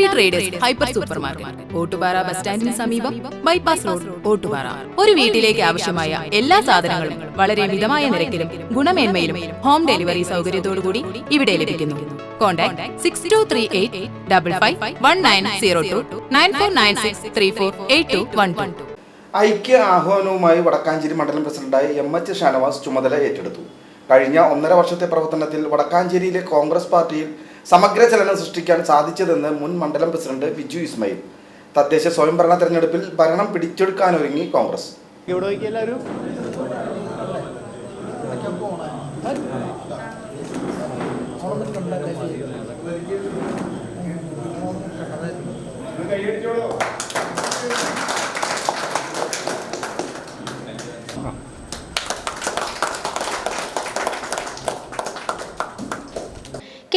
Tsunami traders hyper super market Ottupara bus സ്റ്റാൻഡിന് സമീപം bypass road Ottupara. ഒരു വീട്ടിലേക്ക് ആവശ്യമായ എല്ലാ സാധനങ്ങളും വളരെ മിതമായ നിരക്കിലും ഗുണമേന്മയിലും ഹോം ഡെലിവറി സൗകര്യത്തോടുകൂടി ഇവിടെ ലഭിക്കുന്നു. Contact six two three eight double five one nine zero two nine four nine six three four eight two one two ഐക്യ ആഹ്വാനവുമായി വടക്കാഞ്ചേരി മണ്ഡലം പ്രസിഡന്റായി എം എച്ച് ഷാനവാസ് ചുമതല ഏറ്റെടുത്തു കഴിഞ്ഞ ഒന്നര വർഷത്തെ പ്രവർത്തനത്തിൽ വടക്കാഞ്ചേരിയിലെ കോൺഗ്രസ് പാർട്ടിയിൽ സമഗ്ര ചലനം സൃഷ്ടിക്കാൻ സാധിച്ചതെന്ന് മുൻ മണ്ഡലം പ്രസിഡന്റ് ബിജു ഇസ്മയിൽ. തദ്ദേശ സ്വയംഭരണ തെരഞ്ഞെടുപ്പിൽ ഭരണം പിടിച്ചെടുക്കാനൊരുങ്ങി കോൺഗ്രസ്. ഇവിടെ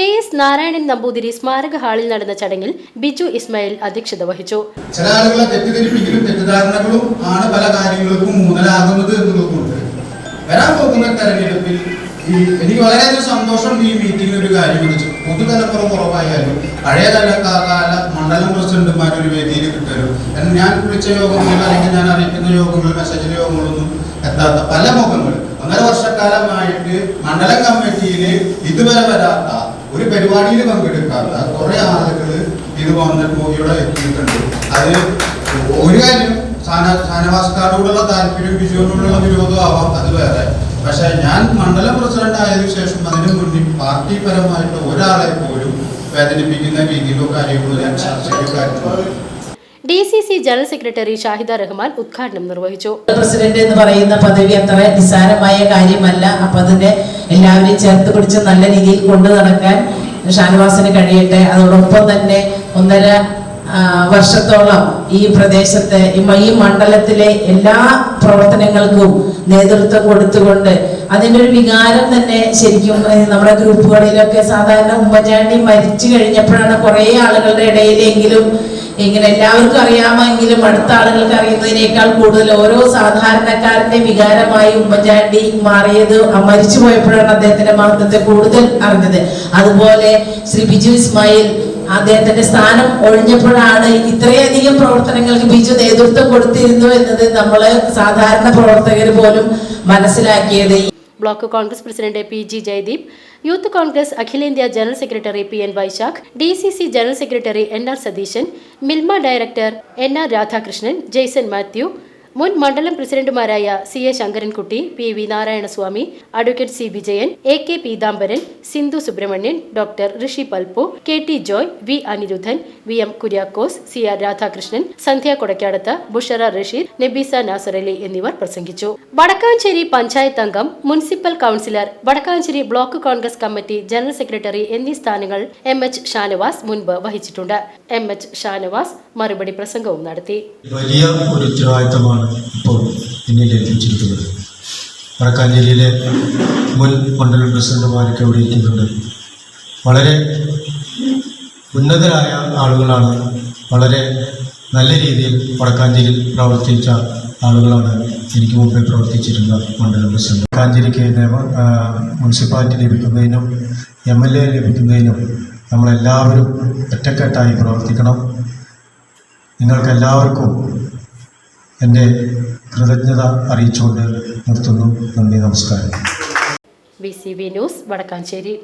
കെ എസ് നാരായണൻ നമ്പൂതിരി സ്മാരക ഹാളിൽ നടന്ന ചടങ്ങിൽ ബിജു ഇസ്മായിൽ അധ്യക്ഷത വഹിച്ചു. ചില ആളുകളെ തെറ്റിദ്ധരിപ്പിക്കലും തെറ്റിദ്ധാരണകളും ആണ് പല കാര്യങ്ങൾക്കും മൂന്നലാകുന്നത് എന്നുള്ളതുകൊണ്ട് വരാൻ പോകുന്ന തെരഞ്ഞെടുപ്പിൽ എനിക്ക് വളരെയധികം സന്തോഷം ഈ മീറ്റിംഗിൽ ഒരു കാര്യം എന്ന് വെച്ചാൽ പുതുതലമുറ കുറവായാലും പഴയ തലക്കാല കാല മണ്ഡലം പ്രസിഡന്റുമാർ ഒരു വേദിയിൽ കാരണം ഞാൻ വിളിച്ച യോഗങ്ങളിൽ അല്ലെങ്കിൽ ഞാൻ അറിയിക്കുന്ന യോഗങ്ങളിൽ മെസ്സേജിലെ യോഗങ്ങളൊന്നും എത്താത്ത പല മുഖങ്ങൾ. ഒന്നര വർഷക്കാലമായിട്ട് മണ്ഡലം കമ്മിറ്റിയിൽ ഇതുവരെ വരാത്ത ഒരു പരിപാടിയിൽ പങ്കെടുക്കാത്ത കുറെ ആളുകൾ ഇത് വന്നിട്ട് ഇവിടെ എത്തിയിട്ടുണ്ട്. അത് ഒരു കാര്യം സ്ഥാനവാസക്കാരോടുള്ള താല്പര്യം ബിജുവിനോടുള്ള വിരോധം ആവാം അത് വേറെ. പക്ഷെ ഞാൻ മണ്ഡലം പ്രസിഡന്റ് ആയതിനു ശേഷം അതിനു മുന്നിൽ പാർട്ടി പരമായിട്ട് ഒരാളെ പോലും വേദനിപ്പിക്കുന്ന രീതിയിലോ കാര്യങ്ങളോ ഞാൻ ചർച്ചയ്ക്കോ കാര്യങ്ങളോ D C C general secretary Shahida Rahman ഉദ്ഘാടനം നിർവഹിച്ചു. പ്രസിഡന്റ് എന്ന് പറയുന്ന പദവി അത്ര നിസ്സാരമായ കാര്യമല്ല. അപ്പൊ അതിനെ എല്ലാവരെയും ചേർത്ത് പിടിച്ച് നല്ല രീതിയിൽ കൊണ്ടു നടക്കാൻ ഷാനവാസിന് കഴിയട്ടെ. അതോടൊപ്പം തന്നെ ഒന്നര വർഷത്തോളം ഈ പ്രദേശത്തെ ഈ മണ്ഡലത്തിലെ എല്ലാ പ്രവർത്തനങ്ങൾക്കും നേതൃത്വം കൊടുത്തുകൊണ്ട് അതിന്റെ ഒരു വികാരം തന്നെ ശരിക്കും നമ്മുടെ ഗ്രൂപ്പുകളിലൊക്കെ സാധാരണ ഉമ്മൻചാണ്ടി മരിച്ചു കഴിഞ്ഞപ്പോഴാണ് കുറേ ആളുകളുടെ ഇടയിലെങ്കിലും ഇങ്ങനെ എല്ലാവർക്കും അറിയാമെങ്കിലും അടുത്ത ആളുകൾക്ക് അറിയുന്നതിനേക്കാൾ കൂടുതൽ ഓരോ സാധാരണക്കാരന്റെ വികാരമായി ഉമ്മൻചാണ്ടി മാറിയത് മരിച്ചു പോയപ്പോഴാണ് അദ്ദേഹത്തിന്റെ മഹത്വത്തെ കൂടുതൽ അറിഞ്ഞത്. അതുപോലെ ശ്രീ ബിജു ഇസ്മായിൽ അദ്ദേഹത്തിന്റെ സ്ഥാനം ഒഴിഞ്ഞപ്പോഴാണ് ഇത്രയധികം പ്രവർത്തനങ്ങൾക്ക് ബിജു നേതൃത്വം കൊടുത്തിരുന്നു എന്നത് നമ്മൾ സാധാരണ പ്രവർത്തകർ പോലും മനസ്സിലാക്കിയത്. Block congress president P G Jayadeep youth congress അഖിലേന്ത്യാ general secretary P N Vaishakh D C C general secretary N R Satheesan Milma director N R Radhakrishnan Jaison Mathew മുൻ മണ്ഡലം പ്രസിഡന്റുമാരായ C A Sankarankutty P V Narayanaswamy advocate C Vijayan A K Peethambaran Sindhu Subramanian doctor Rishi Palpu K T Joy V Aniruddhan V M Kuriakose C R Radhakrishnan Sandhya Kodakkadath Bushara Rasheed Nabeesa Nasarali എന്നിവർ പ്രസംഗിച്ചു. വടക്കാഞ്ചേരി പഞ്ചായത്ത് അംഗം municipal councillor Vadakkanchery block congress committee general secretary എന്നീ സ്ഥാനങ്ങൾ M H Shanavas മുൻപ് വഹിച്ചിട്ടുണ്ട്. M H Shanavas മറുപടി പ്രസംഗവും നടത്തി. വലിയ ഒരു ഉത്തരവാദിത്തമാണ് ഇപ്പോൾ എന്നിൽ ഏൽപ്പിച്ചിരിക്കുന്നത് വടക്കാഞ്ചേരിയിലെ മുൻ മണ്ഡലം പ്രസിഡന്റുമാരൊക്കെ ഇവിടെ ഇരിക്കുന്നുണ്ട്. വളരെ ഉന്നതരായ ആളുകളാണ് വളരെ നല്ല രീതിയിൽ വടക്കാഞ്ചേരിയിൽ പ്രവർത്തിച്ച ആളുകളാണ് എനിക്ക് മുമ്പേ പ്രവർത്തിച്ചിരുന്ന മണ്ഡലം പ്രസിഡന്റ്. വടക്കാഞ്ചേരിക്ക് മുനിസിപ്പാലിറ്റി ലഭിക്കുന്നതിനും എം എൽ എ ലഭിക്കുന്നതിനും നമ്മളെല്ലാവരും ഒറ്റക്കെട്ടായി പ്രവർത്തിക്കണം. നിങ്ങൾക്കെല്ലാവർക്കും എന്റെ കൃതജ്ഞത അറിയിച്ചുകൊണ്ട് നിർത്തുന്നു. നന്ദി നമസ്കാരം. B C B news Vadakkanchery.